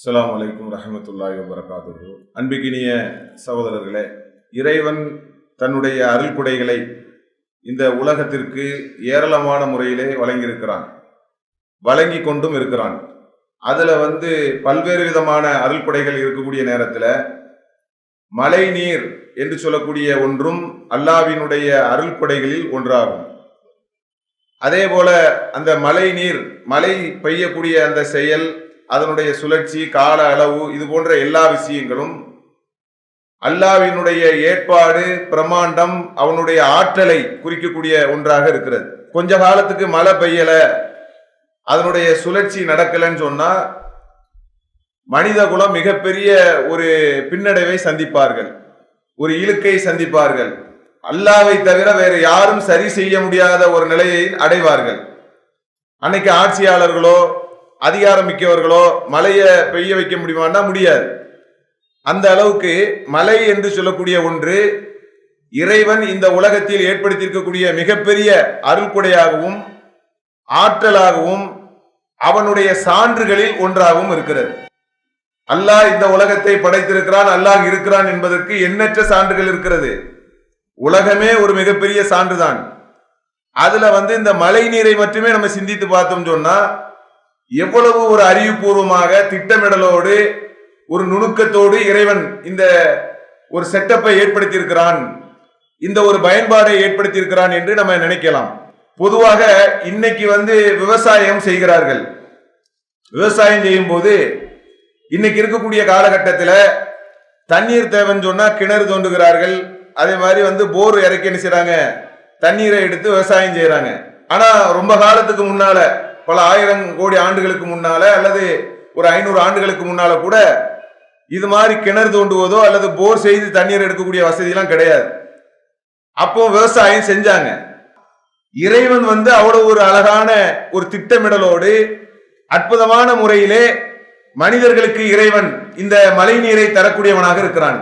அஸ்லாம் அலைக்கும் ரஹமத்துல்லாஹி வபரகாத்துஹு. அன்பிக்கினிய சகோதரர்களே இறைவன் தன்னுடைய அருள் குடைகளை இந்த உலகத்திற்கு ஏராளமான முறையிலே வழங்கியிருக்கிறான். வழங்கி கொண்டும் இருக்கிறான். அதில் வந்து பல்வேறு விதமான அருள் குடைகள் இருக்கக்கூடிய நேரத்தில் மழை நீர் என்று சொல்லக்கூடிய ஒன்றும் அல்லாவினுடைய அருள்கொடைகளில் ஒன்றாகும். அதே போல அந்த மழை நீர் மழை பெய்யக்கூடிய அந்த செயல் அதனுடைய சுழற்சி கால அளவு இது போன்ற எல்லா விஷயங்களும் அல்லாவினுடைய ஏற்பாடு பிரமாண்டம் அவனுடைய ஆற்றலை குறிக்கக்கூடிய ஒன்றாக இருக்கிறது. கொஞ்ச காலத்துக்கு மழை பெய்யல அதனுடைய சுழற்சி நடக்கலைன்னு சொன்னா மனித குலம் மிகப்பெரிய ஒரு பின்னடைவை சந்திப்பார்கள். ஒரு இழுக்கை சந்திப்பார்கள். அல்லாவை தவிர வேறு யாரும் சரி செய்ய முடியாத ஒரு நிலையை அடைவார்கள். அன்னைக்கு ஆட்சியாளர்களோ அதிகாரம் மிக்கவர்களோ மழையை பெய்ய வைக்க முடியுமான்னா முடியாது. அந்த அளவுக்கு மலை என்று சொல்லக்கூடிய ஒன்று இறைவன் இந்த உலகத்தில் ஏற்படுத்தியிருக்கக்கூடிய மிகப்பெரிய அருள்குடையாகவும் ஆற்றலாகவும் அவனுடைய சான்றுகளில் ஒன்றாகவும் இருக்கிறது. அல்லாஹ் இந்த உலகத்தை படைத்திருக்கிறான் அல்லாஹ் இருக்கிறான் என்பதற்கு எண்ணற்ற சான்றுகள் இருக்கிறது. உலகமே ஒரு மிகப்பெரிய சான்றுதான். அதுல வந்து இந்த மழை நீரை மட்டுமே நம்ம சிந்தித்து பார்த்தோம் சொன்னா எவ்வளவு ஒரு அறிவுபூர்வமாக திட்டமிடலோடு ஒரு நுணுக்கத்தோடு இறைவன் இந்த ஒரு செட்டப்பை ஏற்படுத்தியிருக்கிறான் இந்த ஒரு பயன்பாடை ஏற்படுத்தியிருக்கிறான் என்று நம்ம நினைக்கலாம். பொதுவாக இன்னைக்கு வந்து விவசாயம் செய்கிறார்கள். விவசாயம் செய்யும் போது இன்னைக்கு இருக்கக்கூடிய காலகட்டத்தில் தண்ணீர் தேவைன்னு சொன்னால் கிணறு தோண்டுகிறார்கள். அதே மாதிரி வந்து போர் இறக்கி என்ன செய்கிறாங்க தண்ணீரை எடுத்து விவசாயம் செய்கிறாங்க ஆனால் ரொம்ப காலத்துக்கு முன்னால பல ஆயிரம் கோடி ஆண்டுகளுக்கு முன்னால அல்லது ஒரு ஐநூறு ஆண்டுகளுக்கு முன்னால கூட இது மாதிரி கிணறு தோண்டுவதோ அல்லது போர் செய்து தண்ணீர் எடுக்கக்கூடிய வசதியெல்லாம் கிடையாது. அப்போ விவசாயம் செஞ்சாங்க. இறைவன் வந்து அவ்வளவு ஒரு அழகான ஒரு திட்டமிடலோடு அற்புதமான முறையிலே மனிதர்களுக்கு இறைவன் இந்த மழை நீரை தரக்கூடியவனாக இருக்கிறான்.